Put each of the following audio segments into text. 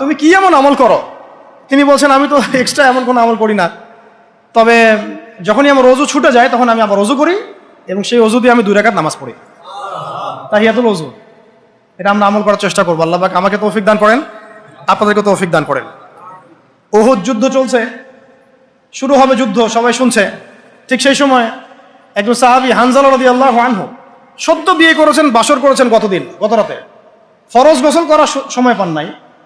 তুমি কি এমন আমল করো? তিনি বলছেন, আমি তো এক্সট্রা এমন কোনো আমল করি না। তবে যখনই আমার রজু ছুটে যায়, তখন আমি আবার রজু করি এবং সেই অজু দিয়ে আমি দুই রাকাত নামাজ পড়ি। তাহিয়াতুল অজু এটা আমরা আমল করার চেষ্টা করব। আল্লাহ আমাকে তৌফিক দান করেন, আপনাদেরকে তৌফিক দান করেন। ওহুদ যুদ্ধ চলছে। শুরু হবে যুদ্ধ, সবাই শুনছে। ঠিক সেই সময় একজন সাহাবি হানজাল রদি আল্লাহ আনহু সদ্য বিয়ে করেছেন, বাসর করেছেন গতদিন, গত রাতে। ফরজ গোসল করার সময় পান নাই।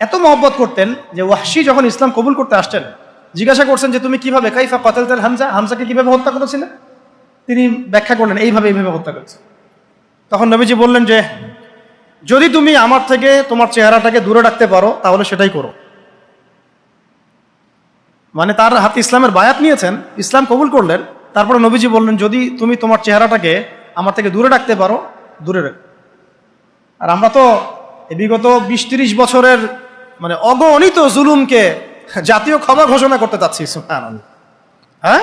এত মহব্বত করতেন যে ওয়াহশি যখন ইসলাম কবুল করতে আসছেন, জিজ্ঞাসা করছেন যে তুমি কীভাবে কাইফা কতাল হামজা, হামজাকে কীভাবে হত্যা করেছিলে? তিনি ব্যাখ্যা করলেন, এইভাবে এইভাবে হত্যা করেছে। তখন নবীজি বললেন যে, যদি তুমি আমার থেকে তোমার চেহারাটাকে দূরে রাখতে পারো, তাহলে সেটাই করো। মানে তার হাতে ইসলামের বায়াত নিয়েছেন, ইসলাম কবুল করলেন, তারপরে নবীজি বললেন, যদি তুমি তোমার চেহারাটাকে আমার থেকে দূরে রাখতে পারো, দূরে রাখো। আর আমরা তো বিগত বিশ তিরিশ বছরের মানে অগণিত জুলুমকে জাতীয় ক্ষমা ঘোষণা করতে চাচ্ছি। হ্যাঁ?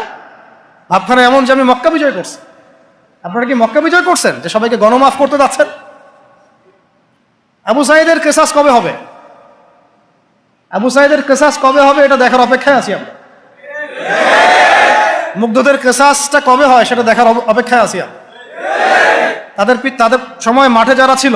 ভাবখানা এমন যে আমি মক্কা বিজয় করছি। আপনারা কি মক্কা বিজয় করছেন? যে সবাইকে গণমাফ করতে যাচ্ছেন? আবু সাইদের কেসাস কবে হবে? আবু সাইদের কেসাস কবে হবে এটা দেখার অপেক্ষায় আছি আমরা। মুগ্ধদের কেসাসটা কবে হয় সেটা দেখার অপেক্ষায় আছি আমরা। তাদের তাদের সময় মাঠে যারা ছিল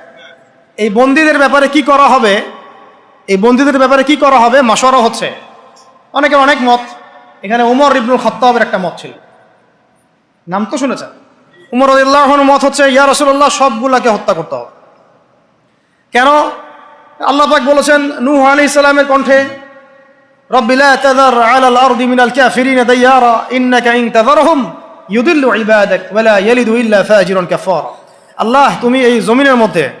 এই বন্দীদের ব্যাপারে কি করা হবে? এই বন্দীদের ব্যাপারে কি করা হবে? মাসরা হচ্ছে অনেকের অনেক মত। এখানে উমর ইবনুল খত্তাবের একটা মত ছিল। নাম তো শুনেছেন? উমর আল্লাহন মত হচ্ছে, ইয়া রসুল্লাহ সবগুলাকে হত্যা করতে হবে। কেন? আল্লাহ পাক বলেছেন নু আলি ইসলামের কণ্ঠে মিনাল ইন আল্লাহ, তুমি এই জমিনের মধ্যে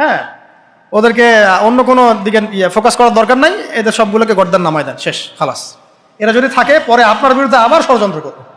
হ্যাঁ? ওদেরকে অন্য কোনো দিকে ফোকাস করার দরকার নাই। এদের সবগুলোকে গর্দার নামায় দেন। শেষ, খালাস। এরা যদি থাকে, পরে আপনার বিরুদ্ধে আবার ষড়যন্ত্র করবে।